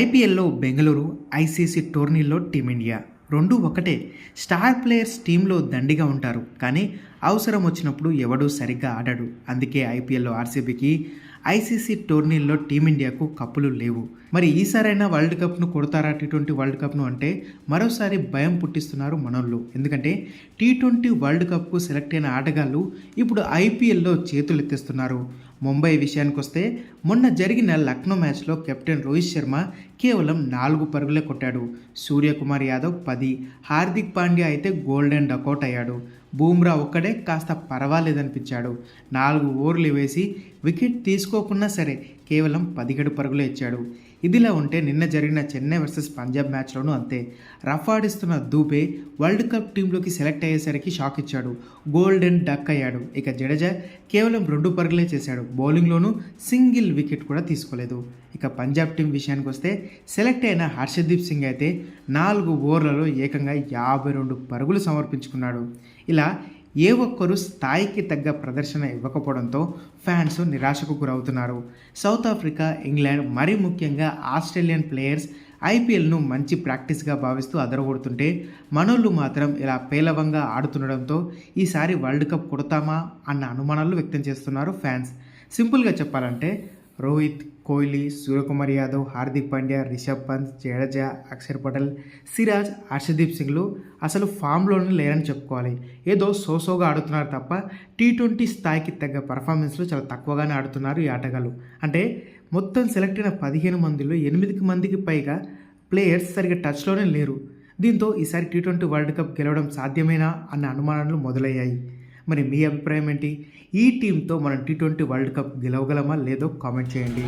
ఐపీఎల్లో బెంగళూరు ఐసీసీ టోర్నీలో టీమిండియా రెండు ఒకటే స్టార్ ప్లేయర్స్ టీంలో దండిగా ఉంటారు. కానీ అవసరం వచ్చినప్పుడు ఎవడూ సరిగ్గా ఆడాడు. అందుకే ఐపీఎల్లో ఆర్సీబీకి ఐసీసీ టోర్నీల్లో టీమిండియాకు కప్పులు లేవు. మరి ఈసారైనా వరల్డ్ కప్ను కొడతారా టీ ట్వంటీ వరల్డ్ కప్ను అంటే మరోసారి భయం పుట్టిస్తున్నారు మనోళ్ళు. ఎందుకంటే టీ ట్వంటీ వరల్డ్ కప్కు సెలెక్ట్ అయిన ఆటగాళ్ళు ఇప్పుడు ఐపీఎల్లో చేతులు ఎత్తేస్తున్నారు ముంబై విషయానికి వస్తే మొన్న జరిగిన లక్నో మ్యాచ్లో కెప్టెన్ రోహిత్ శర్మ కేవలం నాలుగు పరుగులే కొట్టాడు. సూర్యకుమార్ యాదవ్ పది హార్దిక్ పాండ్యా అయితే గోల్డెన్ డకౌట్ అయ్యాడు. బూమ్రా ఒక్కడే కాస్త పర్వాలేదనిపించాడు. నాలుగు ఓవర్లు వేసి వికెట్ తీసుకోకున్నా సరే కేవలం పదిహేడు పరుగులే ఇచ్చాడు. ఇదిలా ఉంటే నిన్న జరిగిన చెన్నై వర్సెస్ పంజాబ్ మ్యాచ్లోనూ అంతే. రఫ్ ఆడిస్తున్న దూబే వరల్డ్ కప్ టీంలోకి సెలెక్ట్ అయ్యేసరికి షాక్ ఇచ్చాడు. గోల్డెన్ డక్ అయ్యాడు. ఇక జడేజా కేవలం రెండు పరుగులే చేశాడు. బౌలింగ్లోనూ సింగిల్ వికెట్ కూడా తీసుకోలేదు. ఇక పంజాబ్ టీం విషయానికి వస్తే సెలెక్ట్ అయిన హర్షదీప్ సింగ్ అయితే నాలుగు ఓవర్లలో ఏకంగా యాభై రెండు పరుగులు సమర్పించుకున్నాడు. ఇలా ఏ ఒక్కరు స్థాయికి తగ్గ ప్రదర్శన ఇవ్వకపోవడంతో ఫ్యాన్స్ నిరాశకు గురవుతున్నారు. సౌత్ ఆఫ్రికా ఇంగ్లాండ్ మరీ ముఖ్యంగా ఆస్ట్రేలియన్ ప్లేయర్స్ ఐపీఎల్ను మంచి ప్రాక్టీస్గా భావిస్తూ అదరగొడుతుంటే మనోళ్ళు మాత్రం ఇలా పేలవంగా ఆడుతుండడంతో ఈసారి వరల్డ్ కప్ కొడతామా అన్న అనుమానాలు వ్యక్తం చేస్తున్నారు ఫ్యాన్స్. సింపుల్గా చెప్పాలంటే రోహిత్ కోహ్లీ సూర్యకుమార్ యాదవ్ హార్దిక్ పాండ్యా రిషబ్ పంత్ జడేజా అక్షర్ పటేల్ సిరాజ్ హర్షదీప్ సింగ్లు అసలు ఫామ్లోనే లేరని చెప్పుకోవాలి ఏదో సోసోగా ఆడుతున్నారు తప్ప టీ ట్వంటీ స్థాయికి తగ్గ పర్ఫార్మెన్స్లు చాలా తక్కువగానే ఆడుతున్నారు ఈ ఆటగాళ్ళు అంటే మొత్తం సెలెక్ట్ అయిన పదిహేను మందిలో ఎనిమిదికి మందికి పైగా ప్లేయర్స్ సరిగ్గా టచ్లోనే లేరు దీంతో ఈసారి టీ ట్వంటీ వరల్డ్ కప్ గెలవడం సాధ్యమేనా అన్న అనుమానాలు మొదలయ్యాయి మరి మీ అభిప్రాయం ఏంటి ఈ టీంతో మనం టీ ట్వంటీ వరల్డ్ కప్ గెలవగలమా లేదో కామెంట్ చేయండి